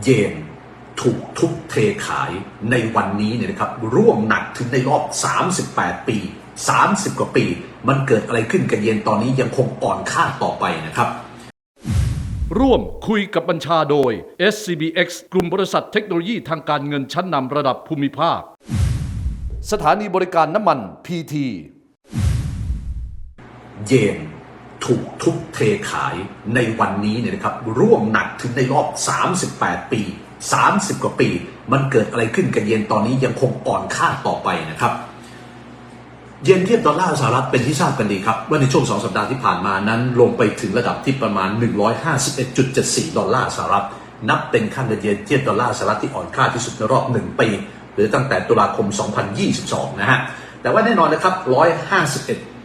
เยนถูกทุบเทขายในวันนี้เนี่ยนะครับ ร่วงหนักถึงในรอบ 38 ปี 30 กว่าปี มันเกิดอะไรขึ้นกับเยนตอนนี้ยังคงอ่อนค่าต่อไปนะครับ ร่วมคุยกับบัญชาโดย SCBX กลุ่มบริษัทเทคโนโลยีทางการเงินชั้นนำระดับภูมิภาค สถานีบริการน้ำมัน PT เยน ถูกทุบเทขายในวันนี้เนี่ยนะครับร่วงหนักถึงในรอบ 38 ปี 30 กว่าปี มันเกิดอะไรขึ้นกับเยนตอนนี้ยังคงอ่อนค่าต่อไปนะครับ เยนเทียบดอลลาร์สหรัฐเป็นที่ทราบกันดีครับ ว่าในช่วง 2 สัปดาห์ที่ผ่านมานั้น ลงไปถึงระดับที่ประมาณ 151.74 ดอลลาร์สหรัฐ นับเป็นค่าเงินเยนเทียบดอลลาร์สหรัฐที่อ่อนค่าที่สุดในรอบ 1 ปี หรือตั้งแต่ตุลาคม 2022 นะฮะแต่ว่าแน่นอนนะครับ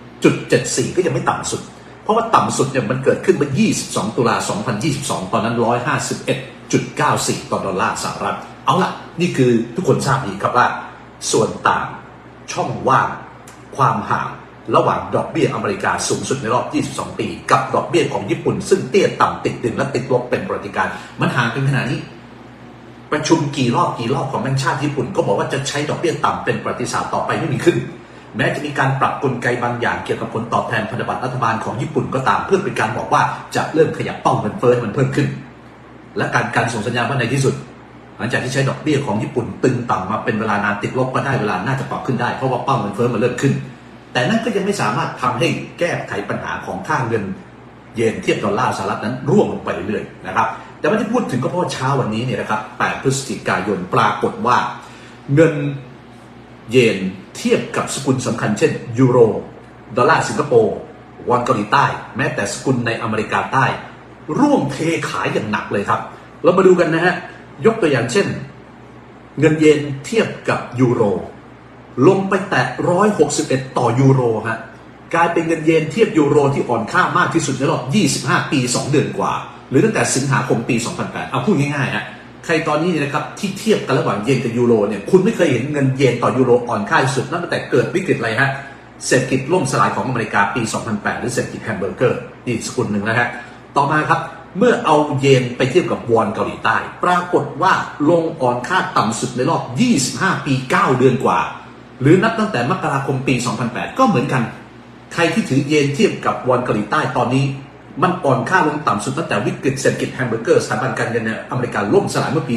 151.74 ก็ยังไม่ต่ำสุด เพราะว่าต่ำสุดเนี่ยมันเกิดขึ้นเมื่อ 22 ตุลา 2022 ตอนนั้น 151.94 ต่อดอลลาร์สหรัฐ เอาล่ะ นี่คือทุกคนทราบดีครับว่า ส่วนต่างช่องว่างความห่างระหว่างดอกเบี้ยอเมริกาสูงสุดในรอบ 22 ปี กับดอกเบี้ยของญี่ปุ่น ซึ่งเตี้ยต่ำติดดินและติดลบเป็นประวัติการณ์มันห่างกันขนาดนี้ ประชุมกี่รอบกี่รอบของแบงก์ชาติญี่ปุ่น ก็บอกว่าจะใช้ดอกเบี้ยต่ำเป็นประวัติศาสตร์ต่อไปไม่มีขึ้น แม้จะมีการปรับกลไกบางอย่างเกี่ยวกับผลตอบแทนพันธบัตรรัฐบาลของญี่ปุ่นก็ตามเพื่อเป็นการบอกว่าจะเริ่มขยับเป้าเงินเฟ้อให้มันเพิ่มขึ้น และการการส่งสัญญาณว่าในที่สุด หลังจากที่ใช้ดอกเบี้ยของญี่ปุ่นตึงต่ำมาเป็นเวลานานติดลบก็ได้เวลาน่าจะปรับขึ้นได้เพราะว่าเป้าเงินเฟ้อมันเริ่มขึ้น แต่นั่นก็ยังไม่สามารถทำให้แก้ไขปัญหาของค่าเงินเยนเทียบดอลลาร์สหรัฐนั้นร่วงลงไปเรื่อยๆนะครับแต่ไม่ได้พูดถึงก็เพราะเช้าวันนี้เนี่ยนะครับ 8 พฤศจิกายนปรากฏว่า เงิน เยนเทียบกับสกุลสำคัญเช่น ยูโร ดอลลาร์สิงคโปร์วอนเกาหลีใต้ แม้แต่สกุลในอเมริกาใต้ ร่วงเทขายอย่างหนักเลยครับ เรามาดูกันนะฮะ ยกตัวอย่างเช่น เงินเยนเทียบกับยูโร ลงไปแตะ 161 ต่อยูโรฮะกลายเป็นเงินเยนเทียบยูโรที่อ่อนค่ามากที่สุดในรอบ 25 ปี 2 เดือนกว่า หรือตั้งแต่สิงหาคมปี 2008 เอาพูดง่ายๆฮะ ใครตอนนี้เนี่ยนะครับที่เทียบกันระหว่างเยนกับยูโรเนี่ยคุณไม่เคยเห็นเงินเยนต่อยูโรอ่อนค่าที่สุดนับตั้งแต่เกิดวิกฤตอะไรฮะเศรษฐกิจล่มสลายของอเมริกาปี 2008 หรือเศรษฐกิจแฮมเบอร์เกอร์นี่สกุลหนึ่งนะฮะต่อมาครับเมื่อเอาเยนไปเทียบกับวอนเกาหลีใต้ ปรากฏว่าลงอ่อนค่าต่ำสุดในรอบ 25 ปี 9 เดือนกว่า หรือนับตั้งแต่มกราคมปี 2008 ก็เหมือนกัน ใครที่ถือเยนเทียบกับวอนเกาหลีใต้ตอนนี้ มันอ่อนค่าลงต่ำสุดตั้งแต่วิกฤตเศรษฐกิจแฮมเบอร์เกอร์สถาบันการเงินอเมริกาล่มสลายเมื่อปี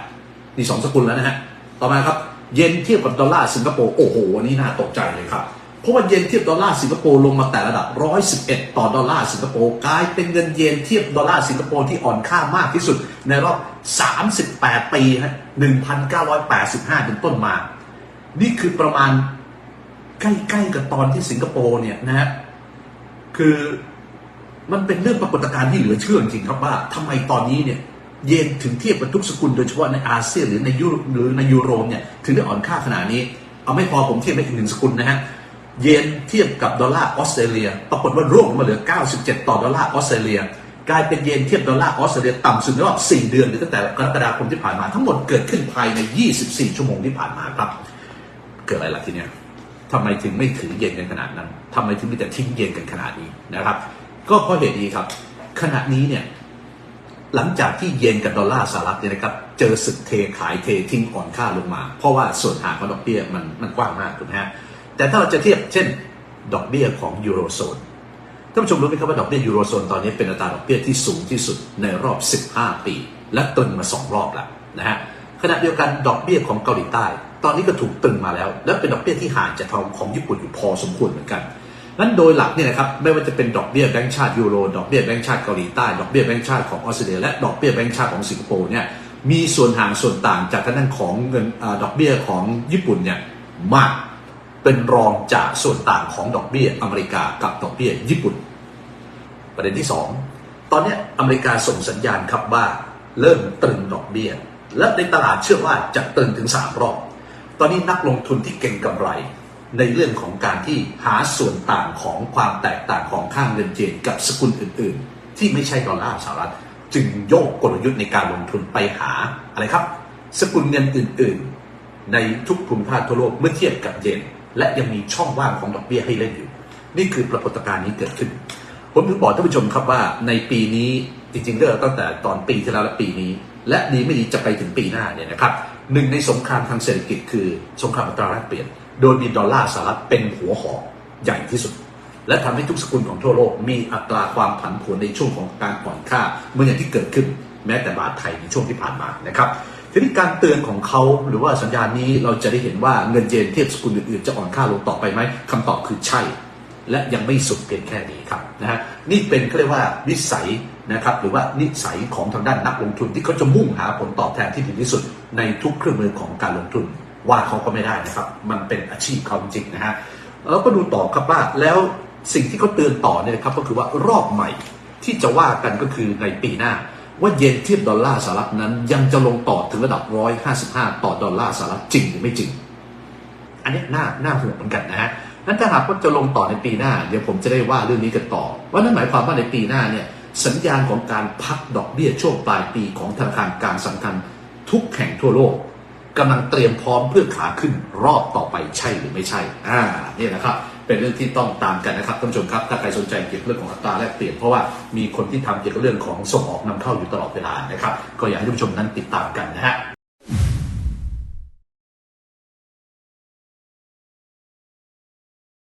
2008 นี่สองสกุลแล้วนะฮะ ต่อมาครับ เยนเทียบกับดอลลาร์สิงคโปร์ โอ้โหอันนี้น่าตกใจเลยครับ เพราะว่าเยนเทียบดอลลาร์สิงคโปร์ลงมาแต่ระดับ 111 ต่อดอลลาร์สิงคโปร์กลายเป็นเงินเยนเทียบดอลลาร์สิงคโปร์ที่อ่อนค่ามากที่สุดในรอบ 38 ปีฮะ 1,985 เป็นต้นมา นี่คือประมาณใกล้ๆกับตอนที่สิงคโปร์เนี่ยนะฮะ คือ มันเป็นเรื่องปรากฏการณ์ที่เหลือเชื่อจริงครับว่าทำไมตอนนี้เนี่ยเยนถึงเทียบกับทุกสกุลโดยเฉพาะในอาเซียนหรือในยุโรปหรือในยูโรเนี่ยถึงได้อ่อนค่าขนาดนี้ เอาไม่พอผมเทียบไปอีกหนึ่งสกุลนะฮะเยนเทียบกับดอลลาร์ออสเตรเลีย ปรากฏว่าร่วงลงมาเหลือ 97 ต่อดอลลาร์ออสเตรเลีย กลายเป็นเยนเทียบดอลลาร์ออสเตรเลียต่ำสุดในรอบ 4 เดือนหรือตั้งแต่กรกฎาคมที่ผ่านมาทั้งหมดเกิดขึ้นภายใน 24 ชั่วโมงที่ผ่านมาครับ เกิดอะไรล่ะทีเนี้ยทำไมถึงไม่ถือเย็นกันขนาดนั้นทำไมถึงมีแต่ทิ้งเย็นกันขนาดนี้นะครับ ก็เพราะเหตุนี้ครับ ขณะนี้เนี่ยหลังจากที่เยนกับดอลลาร์สหรัฐเนี่ยนะครับเจอศึกเทขายเททิ้งอ่อนค่าลงมา เพราะว่าส่วนห่างของดอกเบี้ยมันมันกว้างมากถูกไหมฮะแต่ถ้าเราจะเทียบเช่น ดอกเบี้ยของยูโรโซนท่านผู้ชมรู้ไหมครับว่าดอกเบี้ยยูโรโซนตอนนี้เป็นอัตราดอกเบี้ยที่สูงที่สุดในรอบ 15 ปี และตึงมา 2 รอบแล้วนะฮะขณะเดียวกันดอกเบี้ยของเกาหลีใต้ ตอนนี้ก็ถูกตึงมาแล้ว และเป็นดอกเบี้ยที่ห่างจากทองของญี่ปุ่นอยู่พอสมควรเหมือนกัน นั้นโดยหลักเนี่ยนะครับไม่ว่าจะเป็นดอกเบี้ยแบงก์ชาติยูโรดอกเบี้ยแบงก์ชาติเกาหลีใต้ดอกเบี้ยแบงก์ชาติของออสเตรเลียและดอกเบี้ยแบงก์ชาติของสิงคโปร์เนี่ยมีส่วนห่างส่วนต่างจากทางด้านของเงินดอกเบี้ยของญี่ปุ่นเนี่ยมากเป็นรองจากส่วนต่างของดอกเบี้ยอเมริกากับดอกเบี้ยญี่ปุ่น ประเด็นที่ 2 ตอนนี้อเมริกาส่งสัญญาณครับว่าเริ่มตรึงดอกเบี้ย และในตลาดเชื่อว่าจะตรึงถึง 3 รอบ ตอนนี้นักลงทุนที่เก่งกำไร ในเรื่องของการที่หาส่วนต่างของความแตกต่างของค่างเงินเยนกับสกุลอื่น ๆ ที่ไม่ใช่ดอลลาร์สหรัฐ จึงโยกกลยุทธ์ในการลงทุนไปหาอะไรครับ สกุลเงินอื่น ๆ ในทุกภูมิภาคทั่วโลกเมื่อเทียบกับเยนและยังมีช่องว่างของดอกเบี้ยให้เล่นอยู่ นี่คือปรากฏการณ์นี้เกิดขึ้น ผมถึงบอกท่านผู้ชมครับว่าในปีนี้จริงๆเริ่มตั้งแต่ตอนปีที่แล้วและปีนี้ และดีไม่ดีจะไปถึงปีหน้าเนี่ยนะครับหนึ่งในสงครามทางเศรษฐกิจคือสงครามอัตราแลกเปลี่ยน โดยมีดอลลาร์สหรัฐเป็นหัวหอกใหญ่ที่สุด และทำให้ทุกสกุลของทั่วโลก มีอัตราความผันผวนในช่วงของการอ่อนค่าเหมื่อนอย่างที่เกิดขึ้นแม้แต่บาทไทยในช่วงที่ผ่านมานะครับทีนี้การเตือนของเขาหรือว่าสัญญาณนี้เราจะได้เห็นว่าเงินเยนเทียบสกุลอื่นๆจะอ่อนค่าลงต่อไปไหมคำตอบคือใช่ และยังไม่สุดเพียงแค่นี้ครับนะฮะนี่เป็นเขาเรียกว่านิสัยนะครับหรือว่านิสัยของทางด้านนักลงทุนที่เขาจะมุ่งหาผลตอบแทนที่ดีที่สุดในทุกเครื่องมือของการลงทุน ว่าเขาก็ไม่ได้นะครับ มันเป็นอาชีพเขาจริงนะฮะแล้วก็ดูต่อครับว่าแล้วสิ่งที่เขาเตือนต่อเนี่ยครับก็คือว่ารอบใหม่ที่จะว่ากันก็คือในปีหน้า ว่าเยนเทียบดอลลาร์สหรัฐนั้น ยังจะลงต่อถึงระดับ 155 ต่อดอลลาร์สหรัฐจริงหรือไม่จริง อันนี้น่าน่าห่วงเหมือนกันนะฮะนั้นถ้าหากว่าจะลงต่อในปีหน้า เดี๋ยวผมจะได้ว่าเรื่องนี้กันต่อ ว่านั่นหมายความว่าในปีหน้าเนี่ยสัญญาณของการพักดอกเบี้ยช่วงปลายปีของธนาคารกลางสำคัญทุกแห่งทั่วโลก กำลังเตรียมพร้อมเพื่อขาขึ้นรอบต่อไปใช่หรือไม่ใช่อ่านี่นะครับเป็นเรื่องที่ต้องตามกันนะครับท่านผู้ชมครับ ถ้าใครสนใจเกี่ยวกับเรื่องของอัตราแลกเปลี่ยนเพราะว่ามีคนที่ทำเกี่ยวกับเรื่องของส่งออกนำเข้าอยู่ตลอดเวลานะครับ ก็อยากให้ท่านผู้ชมนั้นติดตามกันนะฮะ